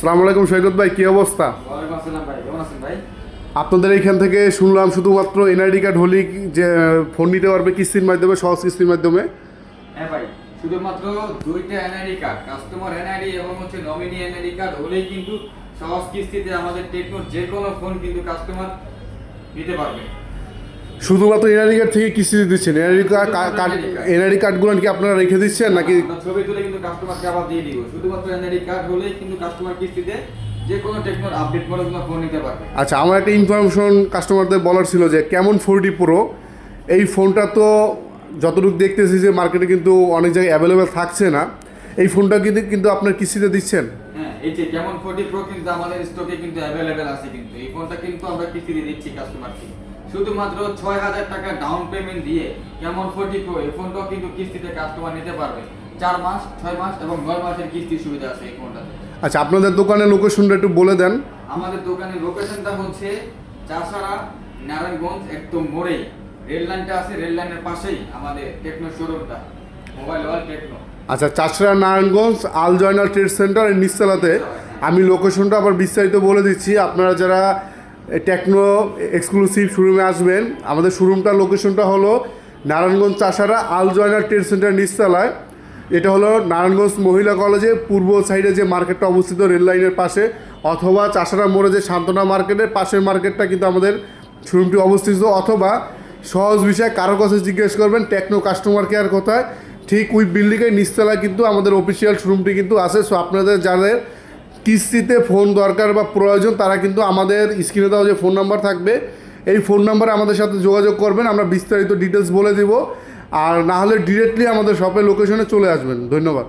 সালামু আলাইকুম সৈকত ভাই কি অবস্থা? আপনাদের এইখান থেকে শুনলাম শুধুমাত্র এনআইডি কার্ড হলেই যে ফোন নিতে পারবে কিস্তির মাধ্যমে সহজ কিস্তির মাধ্যমে? হ্যাঁ ভাই শুধুমাত্র দুইটা এনআইডি কার্ড কাস্টমার এনআইডি এবং হচ্ছে নমিনি এনআইডি কার্ড হলেই কিন্তু সহজ কিস্তিতে আমাদের টেকনোর যে কোনো ফোন কিন্তু কাস্টমার নিতে পারবে। শুধুমাত্র এনআইডি কার্ড থেকে কিস্তি দিচ্ছেন। এনআইডি কার্ড এনআইডি কার্ডগুলো কি আপনারা রেখে দিচ্ছেন নাকি? ছবি তুলে কিন্তু কাস্টমারকে আবার দিয়ে দিব। শুধুমাত্র এনআইডি কার্ড হলেই কিন্তু কাস্টমার কিস্তিতে যে কোনো টেকনোর আপডেট করে কোনো ফোন নিতে পারবে। আচ্ছা আমার একটা ইনফরমেশন কাস্টমারদের বলার ছিল যে কেমন ফোরটি প্রো এই ফোনটা তো যতটুকু দেখতেছি যে মার্কেটে কিন্তু অনেক জায়গায় অ্যাভেলেবেল থাকছে না। এই ফোনটা কিন্তু কিন্তু আপনার কিস্তিতে দিচ্ছেন? হ্যাঁ এই যে যেমন ফোর্টি প্রো কিন্তু আমাদের স্টকে কিন্তু অ্যাভেলেবেল আছে কিন্তু। এই ফোনটা কিন্তু আমরা কিস্তিতে দিচ্ছি কাস্টমারকে শুধুমাত্র ছয় হাজার টাকা ডাউন পেমেন্ট দিয়ে কেমন ফোর্টি প্রো এই ফোনটাও কিন্তু কিস্তিতে কাস্টমার নিতে পারবে। চার মাস ছয় মাস এবং নয় মাসের কিস্তির সুবিধা আছে এই ফোনটাতে। আচ্ছা আপনাদের দোকানের লোকেশনটা একটু বলে দেন। আমাদের দোকানের লোকেশনটা হচ্ছে চাষারা নারায়ণগঞ্জ একদম মোড়েই। রেল লাইনটা আছে রেল লাইনের পাশেই আমাদের টেকনো শোরুমটা মোবাইল ওয়াল টেকনো আচ্ছা চাষরা নারায়ণগঞ্জ আল জয়নাল ট্রেড সেন্টার নিচতলাতে। আমি লোকেশনটা আবার বিস্তারিত বলে দিচ্ছি। আপনারা যারা টেকনো এক্সক্লুসিভ শোরুমে আসবেন। আমাদের শোরুমটার লোকেশনটা হলো নারায়ণগঞ্জ চাষারা আল জয়নাল ট্রেড সেন্টার নিচতলায়। এটা হলো নারায়ণগঞ্জ মহিলা কলেজে পূর্ব সাইডে যে মার্কেটটা অবস্থিত রেল লাইনের পাশে, অথবা চাষারা মোড়ে যে শান্তনা মার্কেটের পাশের মার্কেটটা কিন্তু আমাদের শোরুমটি অবস্থিত। অথবা সহজ বিষয়ে কারও কাছে জিজ্ঞেস করবেন, টেকনো কাস্টমার কেয়ার কোথায়? ঠিক ওই বিল্ডিংয়ের নিচতলায় কিন্তু আমাদের অফিসিয়াল শোরুমটি কিন্তু আছে। সো আপনাদের যাদের কিস্তিতে ফোন দরকার বা প্রয়োজন, তারা কিন্তু আমাদের স্ক্রিনে দেওয়া যে ফোন নাম্বার থাকবে, এই ফোন নাম্বারে আমাদের সাথে যোগাযোগ করবেন, আমরা বিস্তারিত ডিটেলস বলে দেব। আর না হলে ডিরেক্টলি আমাদের শপের লোকেশনে চলে আসবেন। ধন্যবাদ।